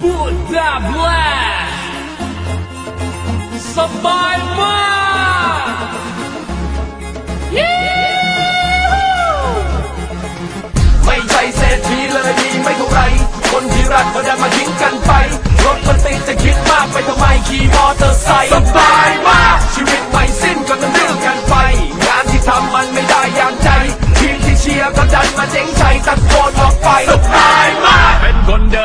Buddha Blast! Survivor!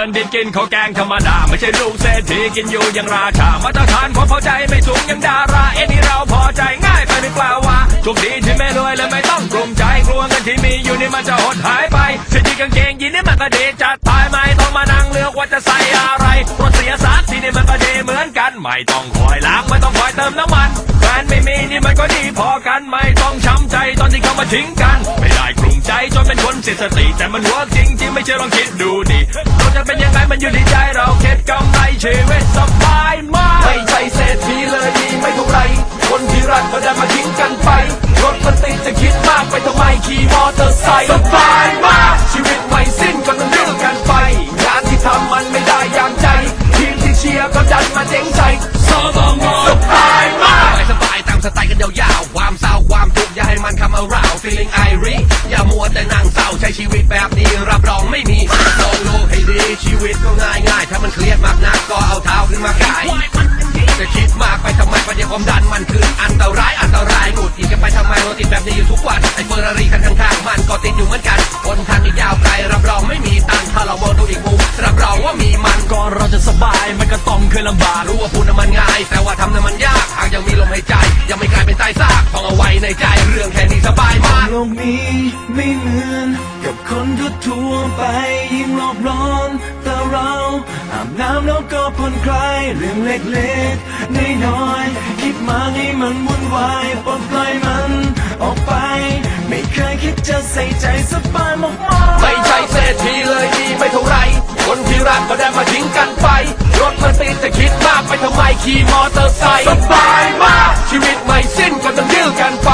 นคนเดินดินกินข้าวแกงธรรมดา ไม่ใช่ลูกเศรษฐีกินอยู่อย่างราชา มาตรฐานความพอใจไม่สูงอย่างดารา เอ็นี่เราพอใจง่ายไปหรือเปล่าวะโชคดีที่ไม่รวยและไม่ต้องกลุ้มใจกลัวเงินที่มีอยู่นี่มันจะหดหายไปเสื้อยีกางเกงยีนนี่มันก็ดีจัดทายไม่ต้องมานั่งเลือกว่าจะใส่อะไรรถเสียสารที่นี่มันก็ดีเหมือนกันไม่ต้องคอยล้างไม่ต้องคอยเติมน้ำมันแฟนไม่มีนี่มันก็ดีพอกันไม่ต้องช้ำใจตอนที่เขามาทิ้งกัน ไม่ได้ จจนเป็นคนเสียสติ แต่มันเวิร์กจริงจริงๆ ไม่เชื่อลองคิดดูดิเราจะเป็นยังไงมันอยู่ที่ใจเราเก็บกำไรชีวิตสบายมากไม่ใช่เศรษฐีเลยดีไม่เท่าไร คนที่รักก็ได้มาทิ้งกันไปรถมันติดจะคิดมากไปทำไมขี่มอเตอร์ไซค์สบายมาก ชีวิตไม่สิ้นก็ต้องดื้อกันไป งานที่ทำมันไม่ได้อย่างใจ ทีมที่เชียร์ก็ดันมาเจ๊งใจสบงสบายมากสบายตามสไตล์กันยาว มันคำเอาราว feeling i r y อย่ามัวแต่นั่งเศร้าใช้ชีวิตแบบนี้รับรองไม่มีลองโลกให้ดีชีวิตก็ง่ายง่ายๆถ้ามันเครียดมากนักก็เอาเท้าขึ้นมากายจะคิดมากไปทำไมประเดี๋ยวความดันมันคืออันตรายอันตรายหงุดหงิดกันไปทำไมรถติดแบบนี้อยู่ทุกวันไอ้เฟอร์รารี่คันข้างๆมันก็ติดอยู่เหมือนกันคนทางอีกยาวไกลรับรองไม่มีตังค์ถ้าเรามองดูอีกมุมรับรองว่ามีมันก่อนเราจะสบายมันก็ต้องเคยลำบากรู้ว่าพูดน่ะมันง่าย แต่ว่าทำน่ะมันยากหากยังมีลมหายใจยังไม่กลายเป็น ใต้ซากท่องเอาไว้ในใจเรื่องแค่นี้สบายมากโลกนี้ไม่เหมือนกับคนทั่วๆไปยิ่งโลกร้อนแต่เราอาบน้ำแล้วก็ผ่อนคลายเรื่องเล็กๆน้อยๆคิดมากให้มันวุ่นวายปลดปล่อยมันออกไป ไม่เคยคิดจะใส่ใจสบายมากๆไม่ใช่เศรษฐีเลยดีไม่เท่าไรคนที่รักก็ได้มาทิ้งกันไป รถมันติดจะคิดมากไปทำไมขี่มอเตอร์ไซค์สบายมากชีวิตไม่สิ้ นก็จะยื้อกันไป